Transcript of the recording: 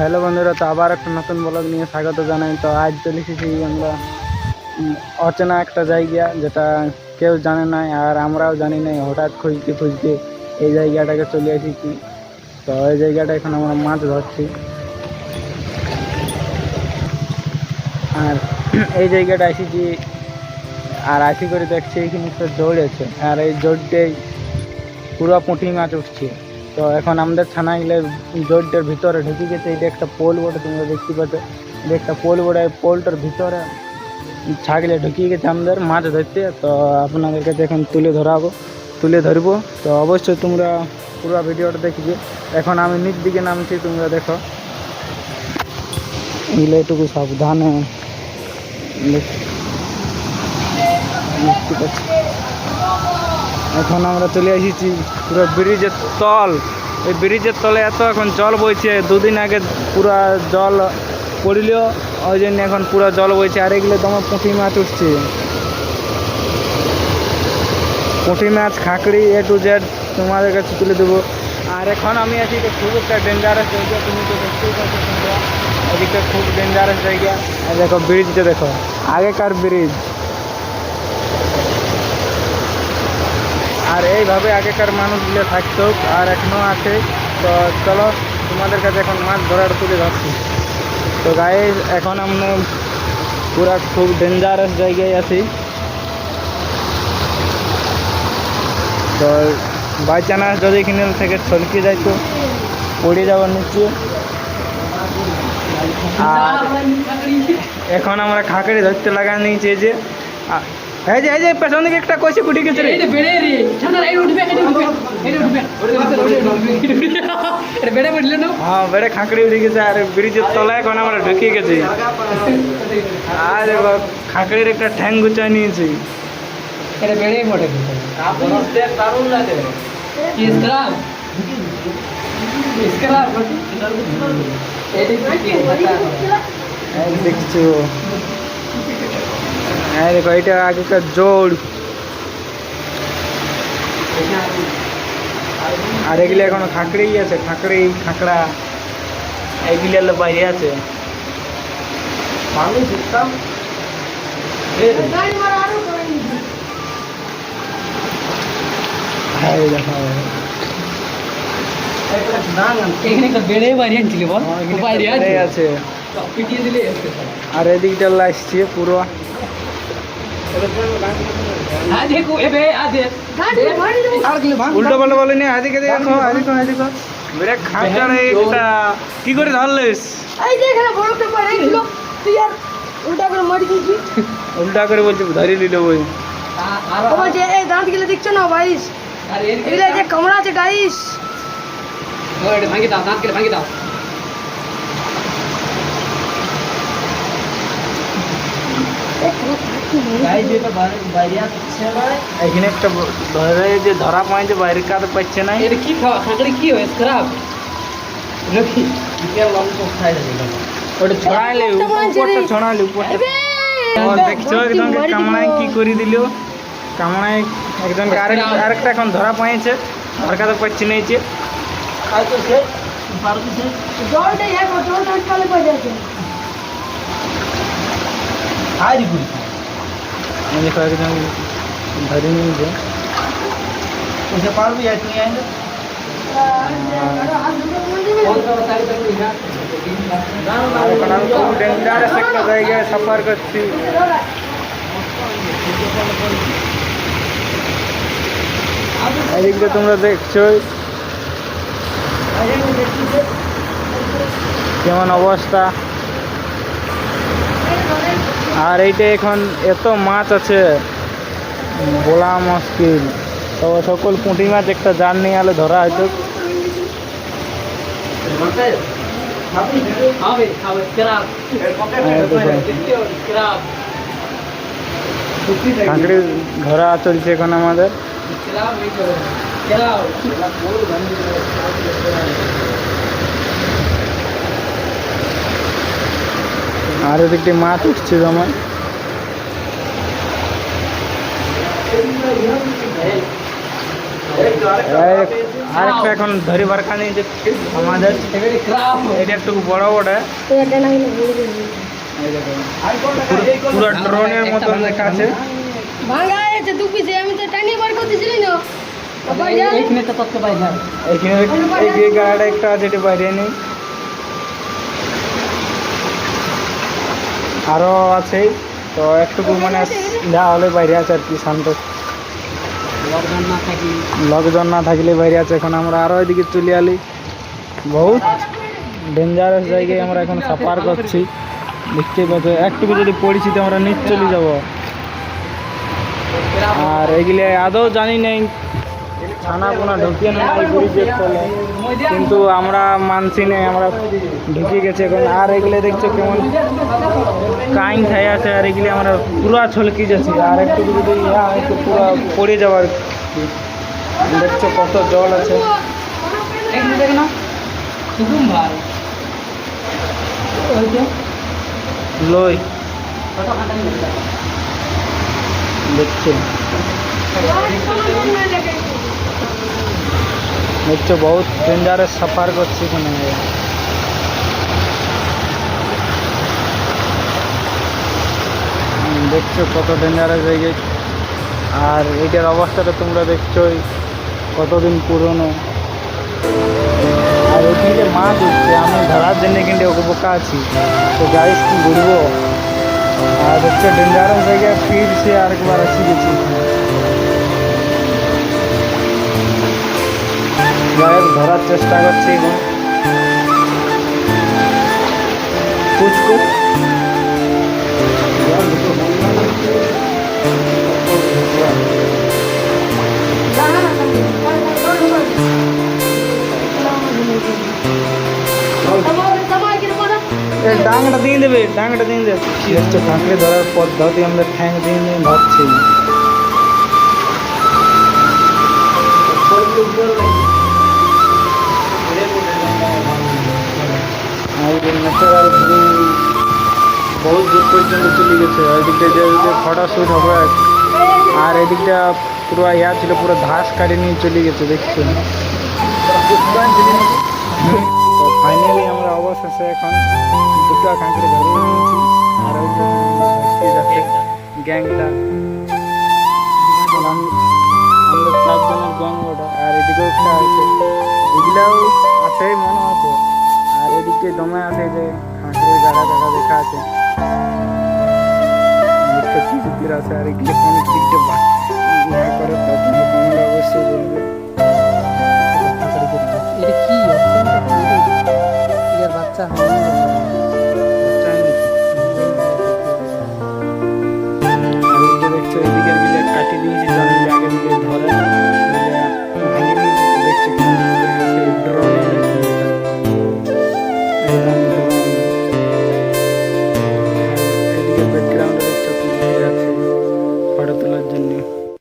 Hello বন্ধুরা, তো আবার একটা নতুন ব্লগ নিয়ে স্বাগত জানাই। তো আজ চলে এসেছি আমরা অচেনা একটা জায়গা যেটা কেউ জানে না আর আমরাও জানি না, হঠাৎ খুঁজতে খুঁজতে এই জায়গাটাকে চলে এসেছি। তো এই জায়গাটা এখন আমরা মাছ ধরছি। আর এই জায়গাটা এসেছি আর আসি করে দেখছি এখানে একটা জোড় আছে আর এই জোড়টাই পুরো পুঁটি মাছ উঠছে। তো এখন আমাদের থানা গেলে জোরটার ভিতরে ঢুকে গেছে। এটা একটা পোল বটে, তোমরা দেখতে পাচ্ছ। এটা একটা পোল এই পোলটার ভিতরে ছাগলে ঢুকিয়ে গেছে আমাদের, মাছ ধরতে। তো আপনাদের কাছে এখন তুলে ধরাবো, তুলে ধরবো। তো অবশ্যই তোমরা পুরো ভিডিওটা দেখবে। এখন আমি নিচ দিকে নামছি, তোমরা দেখো। এগুলো একটু সাবধানে এখন আমরা চলে এসেছি পুরো ব্রিজের তল। এই ব্রিজের তলে এত এখন জল বইছে, দুদিন আগে পুরো জল পড়িল ওই জন্য এখন পুরো জল বইছে, আর এগুলো তোমার পুঁটি মাছ উঠছে। পুঁটি মাছ, খাঁকড়ি এ টু জেড তোমাদের কাছে তুলে দেবো। আর এখন আমি আছি তো খুব একটা ডেঞ্জারাস জায়গা, তুমি তো দেখতেই পাচ্ছ এদিকটা খুব ডেঞ্জারাস জায়গা। আর দেখো ব্রিজটা দেখো, আগেকার ব্রিজ। আর এইভাবে আগেকার মানুষগুলো থাকতো আর এখনও আছে। তো চলো, তোমাদের কাছে এখন মাছ ধরার তুলে ধরছি। তো গায়ে এখন আমরা পুরা খুব ডেঞ্জারাস জায়গায় আছি। তো বাই চান্স যদি এখানে থেকে ছলকে যাইতো পড়ে যাওয়ার নিচে। আর এখন আমরা খাঁকড়ি ধরতে লাগা নিয়েছি যে। এই যে এই যে পেছন দিকে একটা কষে কুটি গেছে রে। বেড়ে রে। ঠান্ডা এটা উঠবে এটা উঠবে। এটা উঠবে। এটা বেড়ে পড়লে না? হ্যাঁ বেড়ে খাঁকড়ি উঠে গেছে আর ব্রিজের তলায় এখন আমরা ঢুকে গেছি। আর খাঁকড়ির একটা ঠ্যাং গুচায় নিয়েছি। এটা বেড়ে পড়ে কি স্ক্রাব? স্ক্রাব? এই দেখছ। এই দেখো এটা আগেকার জোর আর এগুলো এখনও খাঁকড়েই আছে খাঁকড়ি খাঁকড়া। এইগুলো হলো বাইরে আছে। হ্যাঁ, দিলে আর এদিকটা লাগছে পুরো হ্যাঁ দেখো এ বে আ দে আর দিলে ভাঙ উল্টো পাল্টা বলে নি এদিকে দেখো এদিকে এদিকে বেড়ে খাঁচার একটা কি করে ধরলিস এই যে এখানে বড় একটা পাড়ে তুই আর উল্টা করে মারি দিয়েছি। উল্টা করে বলছি ধরে নিল ওই আর ও এই দাঁত গেলে দেখছ না ভাইস? যে কামড়া আছে গাইস। ওই ভাঙি দাও দাঁত কেটে ভাঙি দাও। এখানে একটা ধরে যে ধরা পাইছে বাইরে কার পাচ্ছে না। এটা কি খাওয়া? খাঁকড়ি কি হয় খারাপ? ওটা ছড়াইলে উপরটা ছড়াইলে উপরটা দেখছ একজন কামড়ায় কি করে দিল? কামড়ায় একজনকে আরেক আরেকটা এখন ধরা পাইছে আর কাছে পাচ্ছে নিয়েছে জলটা এক জলটা কালে পড়ে যাচ্ছে দেখো একজন ধরে নিয়েছে আর এখন আমি খুব ডেঞ্জারাস একটা জায়গায় সফর করছি এদিকটা তোমরা দেখছ কেমন অবস্থা আর এইটা এখন এত মাছ আছে। বলা মুশকিল তবে সকল পুঁটি মাছ একটা জাল নিয়ে আলে ধরা হয়তো কাঁকড়ি ধরা চলছে এখন আমাদের খারাপ এই করে খারাপ আর এদিকটি মাছ উঠছে জমায় আর একটা এখন ধরিবার কানে যে আমাদের এটা একটু বড় বড়। পুরো- ড্রোনের মতন দেখা আছে। ভাঙা আছে দু পিসে আমি তো টানি বার করতেছিলি না। এইখানে তো এখানে এই গাড়ি একটা এটা বাইরে নেই আরও আছে। তো একটুকু মানে যা হলে বাইরে আছে আর কি শান্ত। লকডাউন না লোকজন না থাকলে বাইরে আছে এখন আমরা আরও এদিকে চলে আলি। বহুত ডেঞ্জারাস জায়গায় আমরা এখন সাফার করছি। দেখতেই পাচ্ছ একটুকু যদি পড়েছি তো আমরা নিচ চলে যাব। আর এগুলো আদৌ জানি নেই। ছানা পোনা ঢুকিয়ে না নাই ব্রিজের তলে কিন্তু আমরা মানছি না, আমরা ঢুকে গেছে এখন। আর এগুলো দেখছ কেমন? কাইন খাই আছে, আর এগুলি আমরা পুরা ছলকি যাচ্ছি। আর একটু যদি ইয়া তো পুরা পড়ে যাওয়ার। দেখছ কত জল আছে। লই। দেখছ। বহুত ডেঞ্জারাস সাফার করছি এখানে। দেখছ কত ডেঞ্জারাস জায়গায় আর এটার অবস্থাটা তোমরা দেখছোই, কতদিন পুরনো। আর ওইখানে মাছ উঠছে আমি ধরার জন্য কিন্তু ওকে বোকা আছি। তো গাইস কি ঘুরবো আর দেখছ ডেঞ্জারাস জায়গায় ফির সে আরেকবার আসি গেছি। হোক ধরার চেষ্টা করছি এখন কুচ কুচ এ ডাংটা দিয়ে দেবে ডাংটা দিয়ে দেবে। কি হচ্ছে কাঁকড়ে ধরার পদ্ধতি আমরা ঠ্যাং দিয়ে নিয়ে ভাবছি আর ন্যাচারাল বহুত দূর পর্যন্ত চলে গেছে। এদিকটা যে ফটো শ্যুট হবে, আর এদিকটা পুরো ইয়া ছিল, পুরো ঘাস কাটে নিয়ে চলে গেছে দেখছ তো ফাইনালি আমরা অবশেষে এখন দুটো কাঁকড়ে ধরে আর গ্যাংটা আমরা চারজনের গ্যাং আর এদিকেও একটা আছে। এগুলাও আছে মনে হচ্ছে। আর এদিকে দমে আছে যে হাঁসের গাড়া গাড়া দেখা আছে। আর এগুলো অনেক দিকটা